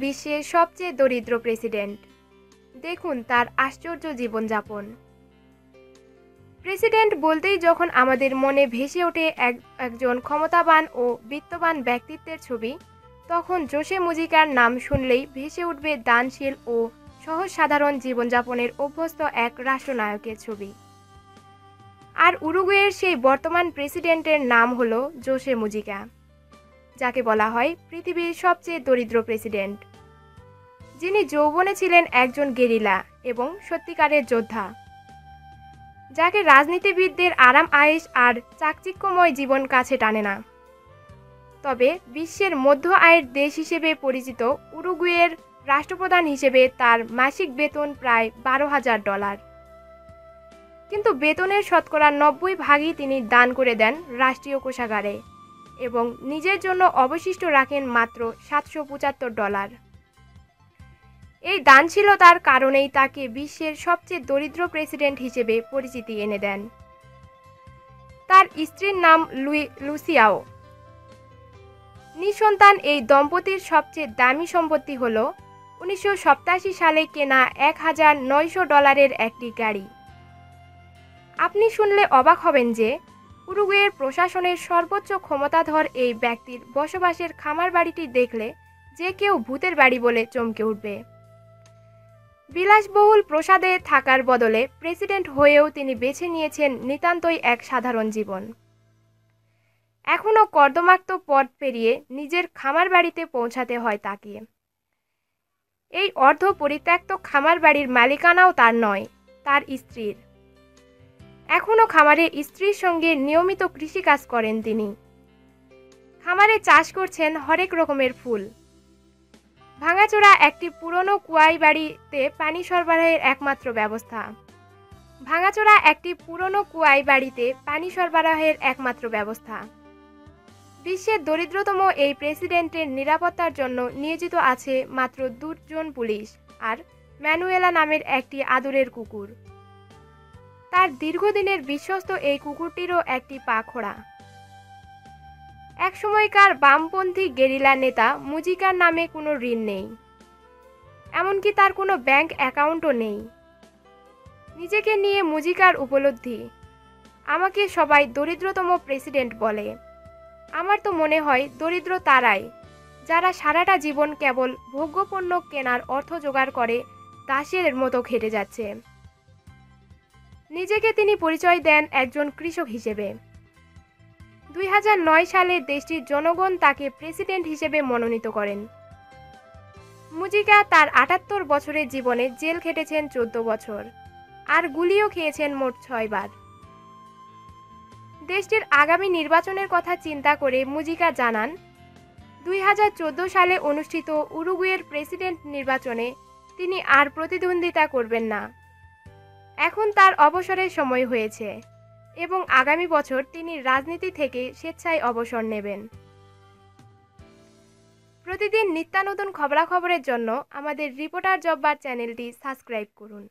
বিশ্বের সবচেয়ে দরিদ্র প্রেসিডেন্ট। দেখুন তার আশ্চর্য জীবনযাপন। প্রেসিডেন্ট বলতেই যখন আমাদের মনে ভেসে ওঠে এক, একজন ক্ষমতাবান ও বিত্তবান ব্যক্তিত্বের ছবি, তখন জোসে মুজিকার নাম শুনলেই ভেসে উঠবে দানশীল ও সহজ সাধারণ জীবনযাপনের অভ্যস্ত এক রাষ্ট্রনায়কের ছবি। আর উরুগুয়ের সেই বর্তমান প্রেসিডেন্টের নাম হলো জোসে মুজিকা। যাকে বলা হয় পৃথিবীর সবচেয়ে দরিদ্র প্রেসিডেন্ট। যিনি যৌবনে ছিলেন একজন গেরিলা এবং সত্যিকারের যোদ্ধা। যাকে রাজনীতিবিদদের আরাম, আয়েশ আর চাকচিক্যময় জীবন কাছে টানে না। তবে বিশ্বের মধ্য আয়ের দেশ হিসেবে পরিচিত উরুগুয়ের রাষ্ট্রপ্রধান হিসেবে তার মাসিক বেতন প্রায় বারো হাজার ডলার। কিন্তু বেতনের শতকরা নব্বই ভাগই তিনি দান করে দেন রাষ্ট্রীয় কোষাগারে। এবং নিজের জন্য অবশিষ্ট রাখেন মাত্র সাতশো পঁচাত্তর ডলার। এই দানশীলতার কারণেই তাকে বিশ্বের সবচেয়ে দরিদ্র প্রেসিডেন্ট হিসেবে পরিচিতি এনে দেন। তার স্ত্রীর নাম লুই লুসিয়াও। নিঃসন্তান এই দম্পতির সবচেয়ে দামি সম্পত্তি হল উনিশশো সাতাশি সালে কেনা এক হাজার নয়শো ডলারের একটি গাড়ি। আপনি শুনলে অবাক হবেন যে উরুগুয়ের প্রশাসনের সর্বোচ্চ ক্ষমতাধর এই ব্যক্তির বসবাসের খামার বাড়িটি দেখলে যে কেউ ভূতের বাড়ি বলে চমকে উঠবে। বিলাসবহুল প্রসাদে থাকার বদলে প্রেসিডেন্ট হয়েও তিনি বেছে নিয়েছেন নিতান্তই এক সাধারণ জীবন। এখনও কর্দমাক্ত পথ পেরিয়ে নিজের খামার বাড়িতে পৌঁছাতে হয় তাকে। এই অর্ধ পরিত্যক্ত খামার বাড়ির মালিকানাও তার নয়, তার স্ত্রীর। এখনও খামারে স্ত্রীর সঙ্গে নিয়মিত কৃষিকাজ করেন তিনি। খামারে চাষ করছেন হরেক রকমের ফুল। ভাঙাচোরা একটি পুরনো কুয়াই বাড়িতে পানি সরবরাহের একমাত্র ব্যবস্থা। ভাঙাচোরা একটি পুরনো কুয়াই বাড়িতে পানি সরবরাহের একমাত্র ব্যবস্থা। বিশ্বের দরিদ্রতম এই প্রেসিডেন্টের নিরাপত্তার জন্য নিয়োজিত আছে মাত্র দুজন পুলিশ আর ম্যানুয়েলা নামের একটি আদুরের কুকুর। তার দীর্ঘদিনের বিশ্বস্ত এই কুকুরটিরও একটি পা খোড়া একসময়কার বামপন্থী গেরিলা নেতা মুজিকার নামে কোনো ঋণ নেই। এমনকি তার কোনো ব্যাংক অ্যাকাউন্টও নেই। নিজেকে নিয়ে মুজিকার উপলব্ধি, আমাকে সবাই দরিদ্রতম প্রেসিডেন্ট বলে। আমার তো মনে হয় দরিদ্র তারাই, যারা সারাটা জীবন কেবল ভোগ্যপণ্য কেনার অর্থ জোগাড় করে, দাসের মতো খেটে যাচ্ছে। নিজেকে তিনি পরিচয় দেন একজন কৃষক হিসেবে। দুই হাজার নয় সালে দেশটির জনগণ তাকে প্রেসিডেন্ট হিসেবে মনোনীত করেন। মুজিকা তার আটাত্তর বছরের জীবনে জেল খেটেছেন চোদ্দ বছর, আর গুলিও খেয়েছেন মোট ছয়বার দেশটির আগামী নির্বাচনের কথা চিন্তা করে মুজিকা জানান, দুই হাজার চোদ্দ সালে অনুষ্ঠিত উরুগুয়ের প্রেসিডেন্ট নির্বাচনে তিনি আর প্রতিদ্বন্দ্বিতা করবেন না। এখন তার অবসরের সময় হয়েছে এবং আগামী বছর তিনি রাজনীতি থেকে স্বেচ্ছায় অবসর নেবেন। প্রতিদিন নিত্যানতুন খবরাখবরের জন্য আমাদের রিপোর্টার জব্বার চ্যানেলটি সাবস্ক্রাইব করুন।